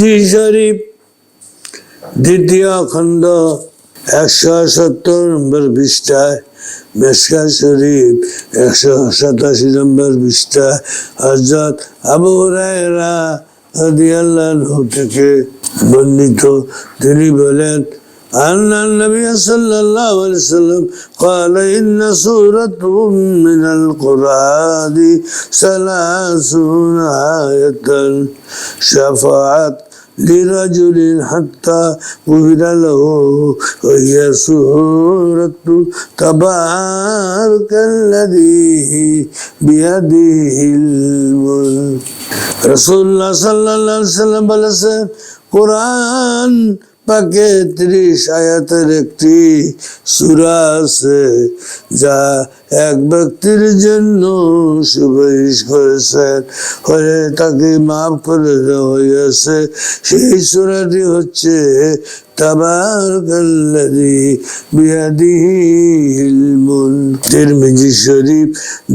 তিরমিজি শরীফ দ্বিতীয় খণ্ড একশো সত্তর নম্বর পৃষ্ঠায় মেসকা শরীফ একশো সাতাশি নম্বর পৃষ্ঠায় হজরত আবু রায়রা রাদিয়াল্লাহু থেকে বর্ণিত তিনি বলেন أن النبي صلى الله عليه وسلم قال إن سورة من القرآن ثلاثون آية شفعت لرجل حتى غفر له وهي سورة تبارك الذي بيده الملك رسول الله صلى الله عليه وسلم বলেছেন কোরআন পাকে ত্রিশ আয়াতের একটি সুরা আছে, যা এক ব্যক্তির জন্য সুপারিশ করেছেন হয়ে তাকে মাফ করে দেওয়া হয়েছে। সেই সুরাটি হচ্ছে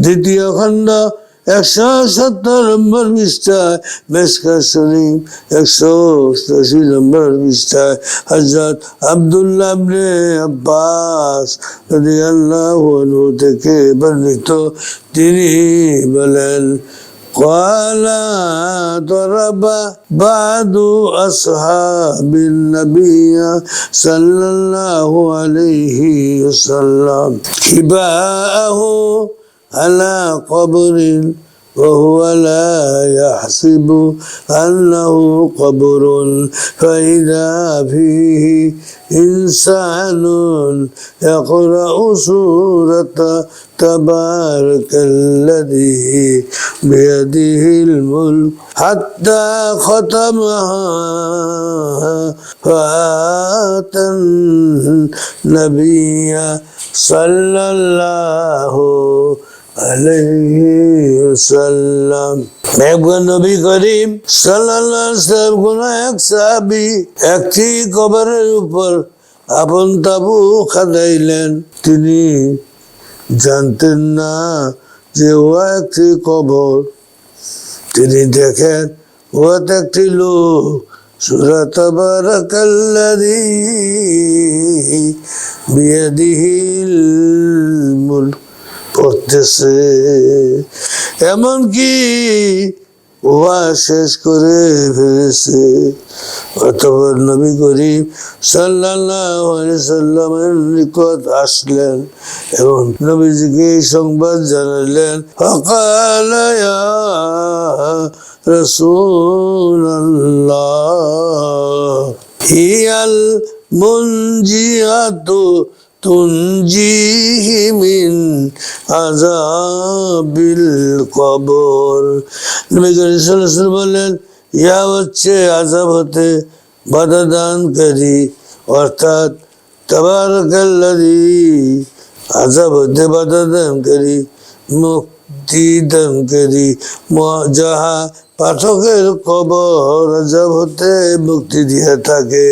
দ্বিতীয় খণ্ড একশো সত্তর নম্বর পৃষ্ঠায় মেসকা শরীফ একশো অষ্টাশি নম্বর পৃষ্ঠায় হজরত আবদুল্লাহ আবনে আব্বাস রাদিয়াল্লাহু আনহু থেকে বর্ণিত তিনি বলেন قال ضرب بعض أصحاب النبي صلى الله عليه وسلم كباءه على قبر وهو لا يحسب أنه قبر. فإذا فيه إنسان يقرأ سورة تبارك الذي بيده الملك حتى ختمها. فآتى النبي صلى الله عليه করিম সাল্লাম একটি কবরের উপর আপন তাবু খাদাইলেন তিনি জানতেন না যে ও একটি কবর। তিনি দেখেন, ও একটি লোক। সুরা তাবারাকাল্লাযী বিয়াদিহিল এসেছে। এমনকি ওয়া শেষ করে ফেলেছে। অতপর নবী করিম সাল্লামের নিকট আসলেন এবং নবীজিকে এই সংবাদ জানালেন হকালয়া রসুল হিয়াল মঞ্জিয়াত তুঞ্জিহিমিন আজাবিল কবর নবী করিম বললেন, ইয়া হচ্ছে আজাব হতে বাধা দানকারী, অর্থাৎ তবারকাল্লাদি আজাব হতে বাধা দানকারী, মুক্তি দানকারী যাহা পাঠকের কবর আজাব হতে মুক্তি দিয়ে থাকে।